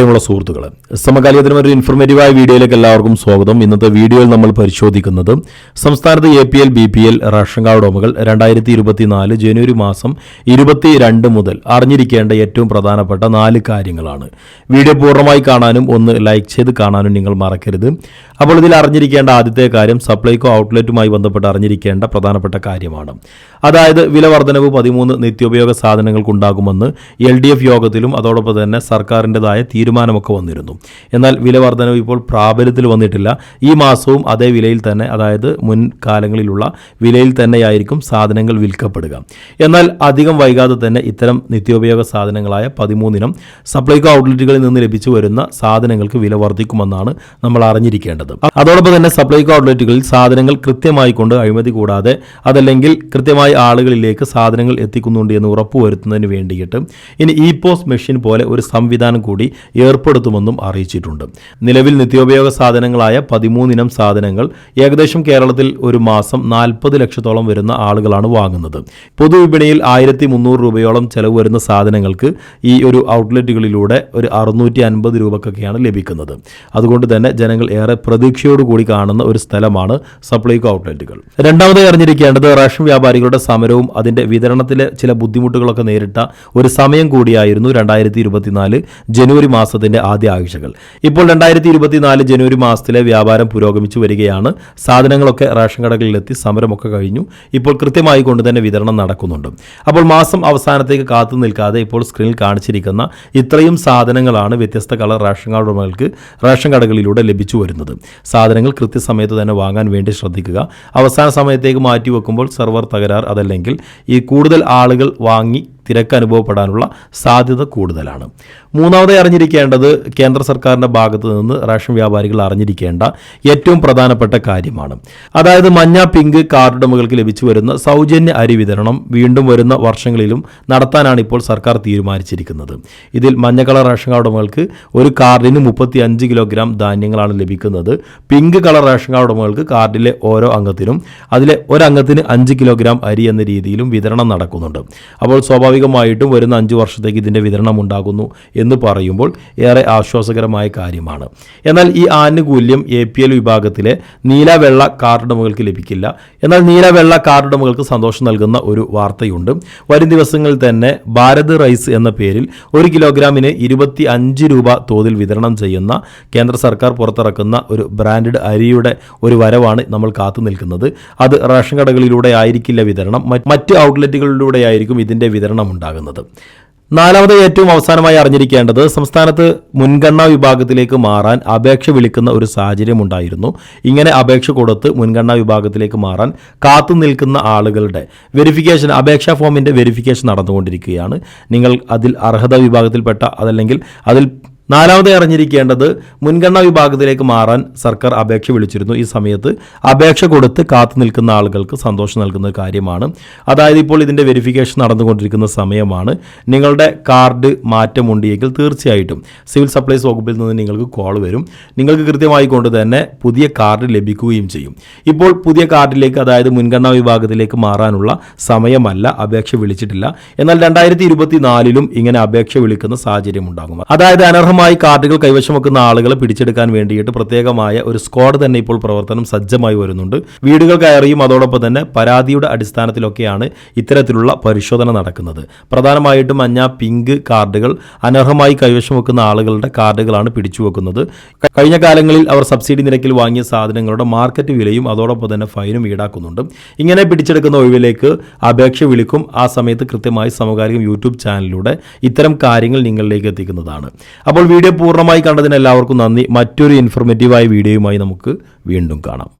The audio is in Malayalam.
പ്രിയമുള്ള സുഹൃത്തുക്കളെ സമകാലികത്തിനും ഒരു ഇൻഫർമേറ്റീവായ വീഡിയോയിലേക്ക് എല്ലാവർക്കും സ്വാഗതം. ഇന്നത്തെ വീഡിയോയിൽ നമ്മൾ പരിശോധിക്കുന്നത് സംസ്ഥാനത്ത് A P L B P L ration card ഉടമകൾ രണ്ടായിരത്തി ഇരുപത്തിനാല് ജനുവരി മാസം ഇരുപത്തി രണ്ട് മുതൽ അറിഞ്ഞിരിക്കേണ്ട ഏറ്റവും പ്രധാനപ്പെട്ട നാല് കാര്യങ്ങളാണ്. വീഡിയോ പൂർണമായി കാണാനും ഒന്ന് ലൈക്ക് ചെയ്ത് കാണാനും നിങ്ങൾ മറക്കരുത്. അപ്പോൾ ഇതിൽ അറിഞ്ഞിരിക്കേണ്ട ആദ്യത്തെ കാര്യം സപ്ലൈകോ ഔട്ട്ലെറ്റുമായി ബന്ധപ്പെട്ട് അറിഞ്ഞിരിക്കേണ്ട പ്രധാനപ്പെട്ട കാര്യമാണ്. അതായത് വില വർധനവ് പതിമൂന്ന് നിത്യോപയോഗ സാധനങ്ങൾക്കുണ്ടാകുമെന്ന് എൽ ഡി എഫ് യോഗത്തിലും അതോടൊപ്പം തന്നെ സർക്കാരിന്റെതായ തീരുമാനമൊക്കെ വന്നിരുന്നു. എന്നാൽ വില വർധനവ് ഇപ്പോൾ പ്രാബല്യത്തിൽ വന്നിട്ടില്ല. ഈ മാസവും അതേ വിലയിൽ തന്നെ അതായത് മുൻകാലങ്ങളിലുള്ള വിലയിൽ തന്നെയായിരിക്കും സാധനങ്ങൾ വിൽക്കപ്പെടുക. എന്നാൽ അധികം വൈകാതെ തന്നെ ഇത്തരം നിത്യോപയോഗ സാധനങ്ങളായ പതിമൂന്നിനം സപ്ലൈകോ ഔട്ട്ലെറ്റുകളിൽ നിന്ന് ലഭിച്ചു വരുന്ന സാധനങ്ങൾക്ക് വില വർദ്ധിക്കുമെന്നാണ് നമ്മൾ അറിഞ്ഞിരിക്കേണ്ടത്. അതോടൊപ്പം തന്നെ സപ്ലൈകോ ഔട്ട്ലെറ്റുകളിൽ സാധനങ്ങൾ കൃത്യമായി കൊണ്ട് അഴിമതി കൂടാതെ അതല്ലെങ്കിൽ കൃത്യമായി ആളുകളിലേക്ക് സാധനങ്ങൾ എത്തിക്കുന്നുണ്ട് എന്ന് ഉറപ്പുവരുത്തുന്നതിന് വേണ്ടിയിട്ട് ഇനി ഇ പോസ് മെഷീൻ പോലെ ഒരു സംവിധാനം കൂടി ഏർപ്പെടുത്തുമെന്നും അറിയിച്ചിട്ടുണ്ട്. നിലവിൽ നിത്യോപയോഗ സാധനങ്ങളായ പതിമൂന്നിനം സാധനങ്ങൾ ഏകദേശം കേരളത്തിൽ ഒരു മാസം നാൽപ്പത് ലക്ഷത്തോളം വരുന്ന ആളുകളാണ് വാങ്ങുന്നത്. പൊതുവിപണിയിൽ ആയിരത്തി മുന്നൂറ് രൂപയോളം ചെലവ് വരുന്ന സാധനങ്ങൾക്ക് ഈ ഒരു ഔട്ട്ലെറ്റുകളിലൂടെ ഒരു അറുന്നൂറ്റി അൻപത് രൂപക്കൊക്കെയാണ് ലഭിക്കുന്നത്. അതുകൊണ്ട് തന്നെ ജനങ്ങൾ ഏറെ പ്രതീക്ഷയോടുകൂടി കാണുന്ന ഒരു സ്ഥലമാണ് സപ്ലൈകോ ഔട്ട്ലെറ്റുകൾ. രണ്ടാമതായി അറിഞ്ഞിരിക്കേണ്ടത് റേഷൻ വ്യാപാരികളുടെ സമരവും അതിന്റെ വിതരണത്തിലെ ചില ബുദ്ധിമുട്ടുകളൊക്കെ നേരിട്ട ഒരു സമയം കൂടിയായിരുന്നു രണ്ടായിരത്തി ജനുവരി മാസത്തിന്റെ ആദ്യ ആഴ്ചകൾ. ഇപ്പോൾ രണ്ടായിരത്തി ഇരുപത്തിനാല് ജനുവരി മാസത്തിലെ വ്യാപാരം പുരോഗമിച്ചു വരികയാണ്. സാധനങ്ങളൊക്കെ റേഷൻ കടകളിലെത്തി സമരമൊക്കെ കഴിഞ്ഞു. ഇപ്പോൾ കൃത്യമായി കൊണ്ട് തന്നെ വിതരണം നടക്കുന്നുണ്ട്. അപ്പോൾ മാസം അവസാനത്തേക്ക് കാത്തു നിൽക്കാതെ ഇപ്പോൾ സ്ക്രീനിൽ കാണിച്ചിരിക്കുന്ന ഇത്രയും സാധനങ്ങളാണ് വ്യത്യസ്ത കളർ റേഷൻ കാർഡ് ഉടമകൾക്ക് റേഷൻ കടകളിലൂടെ ലഭിച്ചു വരുന്നത്. സാധനങ്ങൾ കൃത്യസമയത്ത് തന്നെ വാങ്ങാൻ വേണ്ടി ശ്രദ്ധിക്കുക. അവസാന സമയത്തേക്ക് മാറ്റി വെക്കുമ്പോൾ സെർവർ തകരാർ അതല്ലെങ്കിൽ ഈ കൂടുതൽ ആളുകൾ വാങ്ങി തിരക്ക് അനുഭവപ്പെടാനുള്ള സാധ്യത കൂടുതലാണ്. മൂന്നാമതായി അറിഞ്ഞിരിക്കേണ്ടത് കേന്ദ്ര സർക്കാരിന്റെ ഭാഗത്ത് നിന്ന് റേഷൻ വ്യാപാരികൾ അറിഞ്ഞിരിക്കേണ്ട ഏറ്റവും പ്രധാനപ്പെട്ട കാര്യമാണ്. അതായത് മഞ്ഞ പിങ്ക് കാർഡുടമകൾക്ക് ലഭിച്ചു വരുന്ന സൗജന്യ അരി വിതരണം വീണ്ടും വരുന്ന വർഷങ്ങളിലും നടത്താനാണ് ഇപ്പോൾ സർക്കാർ തീരുമാനിച്ചിരിക്കുന്നത്. ഇതിൽ മഞ്ഞ കളർ റേഷൻ കാർഡ് ഉടമകൾക്ക് ഒരു കാർഡിന് മുപ്പത്തി അഞ്ച് കിലോഗ്രാം ധാന്യങ്ങളാണ് ലഭിക്കുന്നത്. പിങ്ക് കളർ റേഷൻ കാർഡ് ഉടമകൾക്ക് കാർഡിലെ ഓരോ അംഗത്തിനും അതിലെ ഒരംഗത്തിന് അഞ്ച് കിലോഗ്രാം അരി എന്ന രീതിയിലും വിതരണം നടക്കുന്നുണ്ട്. അപ്പോൾ സ്വാഭാവികമായിട്ടും വരുന്ന അഞ്ച് വർഷത്തേക്ക് ഇതിന്റെ വിതരണം ഉണ്ടാകുന്നു എന്ന് പറയുമ്പോൾ ഏറെ ആശ്വാസകരമായ കാര്യമാണ്. എന്നാൽ ഈ ആനുകൂല്യം എ പി എൽ വിഭാഗത്തിലെ നീലവെള്ള വെള്ള കാർഡ് ലഭിക്കില്ല. എന്നാൽ നീലവെള്ള വെള്ള കാർഡ് സന്തോഷം നൽകുന്ന ഒരു വാർത്തയുണ്ട്. വരും ദിവസങ്ങളിൽ തന്നെ ഭാരത് റൈസ് എന്ന പേരിൽ ഒരു കിലോഗ്രാമിന് ഇരുപത്തി അഞ്ച് രൂപ തോതിൽ വിതരണം ചെയ്യുന്ന കേന്ദ്ര സർക്കാർ പുറത്തിറക്കുന്ന ഒരു ബ്രാൻഡഡ് അരിയുടെ ഒരു വരവാണ് നമ്മൾ കാത്തു നിൽക്കുന്നത്. അത് റേഷൻ കടകളിലൂടെ ആയിരിക്കില്ല വിതരണം. മറ്റ് മറ്റ് ഔട്ട്ലെറ്റുകളിലൂടെ ആയിരിക്കും ഇതിന്റെ വിതരണം ഉണ്ടാകുന്നത്. നാലാമത് ഏറ്റവും അവസാനമായി അറിഞ്ഞിരിക്കേണ്ടത് സംസ്ഥാനത്ത് മുൻഗണനാ വിഭാഗത്തിലേക്ക് മാറാൻ അപേക്ഷ വിളിക്കുന്ന ഒരു സാഹചര്യം ഉണ്ടായിരുന്നു. ഇങ്ങനെ അപേക്ഷ കൊടുത്ത് മുൻഗണനാ വിഭാഗത്തിലേക്ക് മാറാൻ കാത്തു നിൽക്കുന്ന ആളുകളുടെ വെരിഫിക്കേഷൻ അപേക്ഷാ ഫോമിന്റെ വെരിഫിക്കേഷൻ നടന്നുകൊണ്ടിരിക്കുകയാണ്. നിങ്ങൾ അതിൽ അർഹത വിഭാഗത്തിൽപ്പെട്ട അതല്ലെങ്കിൽ അതിൽ നാലാമതായി അറിഞ്ഞിരിക്കേണ്ടത് മുൻഗണനാ വിഭാഗത്തിലേക്ക് മാറാൻ സർക്കാർ അപേക്ഷ വിളിച്ചിരുന്നു. ഈ സമയത്ത് അപേക്ഷ കൊടുത്ത് കാത്തു നിൽക്കുന്ന ആളുകൾക്ക് സന്തോഷം നൽകുന്ന കാര്യമാണ്. അതായത് ഇപ്പോൾ ഇതിന്റെ വെരിഫിക്കേഷൻ നടന്നുകൊണ്ടിരിക്കുന്ന സമയമാണ്. നിങ്ങളുടെ കാർഡ് മാറ്റമുണ്ടെങ്കിൽ തീർച്ചയായിട്ടും സിവിൽ സപ്ലൈസ് വകുപ്പിൽ നിന്ന് നിങ്ങൾക്ക് കോൾ വരും. നിങ്ങൾക്ക് കൃത്യമായി കൊണ്ട് തന്നെ പുതിയ കാർഡ് ലഭിക്കുകയും ചെയ്യും. ഇപ്പോൾ പുതിയ കാർഡിലേക്ക് അതായത് മുൻഗണനാ വിഭാഗത്തിലേക്ക് മാറാനുള്ള സമയമല്ല അപേക്ഷ വിളിച്ചിട്ടില്ല. എന്നാൽ രണ്ടായിരത്തി ഇരുപത്തിനാലിലും ഇങ്ങനെ അപേക്ഷ വിളിക്കുന്ന സാഹചര്യം ഉണ്ടാകും. അതായത് അനർഹമായി കാർഡുകൾ കൈവശം വെക്കുന്ന ആളുകളെ പിടിച്ചെടുക്കാൻ വേണ്ടിയിട്ട് പ്രത്യേകമായ ഒരു സ്ക്വാഡ് തന്നെ ഇപ്പോൾ പ്രവർത്തനം സജ്ജമായി വരുന്നുണ്ട്. വീടുകൾ കയറിയും അതോടൊപ്പം തന്നെ പരാതിയുടെ അടിസ്ഥാനത്തിലൊക്കെയാണ് ഇത്തരത്തിലുള്ള പരിശോധന നടക്കുന്നത്. പ്രധാനമായിട്ടും മഞ്ഞ പിങ്ക് കാർഡുകൾ അനർഹമായി കൈവശം വെക്കുന്ന ആളുകളുടെ കാർഡുകളാണ് പിടിച്ചു വെക്കുന്നത്. കഴിഞ്ഞ കാലങ്ങളിൽ അവർ സബ്സിഡി നിരക്കിൽ വാങ്ങിയ സാധനങ്ങളുടെ മാർക്കറ്റ് വിലയും അതോടൊപ്പം തന്നെ ഫൈനും ഈടാക്കുന്നുണ്ട്. ഇങ്ങനെ പിടിച്ചെടുക്കുന്ന ഒഴിവിലേക്ക് അപേക്ഷ വിളിക്കും. ആ സമയത്ത് കൃത്യമായി സമകാലികം യൂട്യൂബ് ചാനലിലൂടെ ഇത്തരം കാര്യങ്ങൾ നിങ്ങളിലേക്ക് എത്തിക്കുന്നതാണ്. അപ്പോൾ വീഡിയോ പൂർണമായി കണ്ടതിന് എല്ലാവർക്കും നന്ദി. മറ്റൊരു ഇൻഫോർമേറ്റീവായ വീഡിയോയുമായി നമുക്ക് വീണ്ടും കാണാം.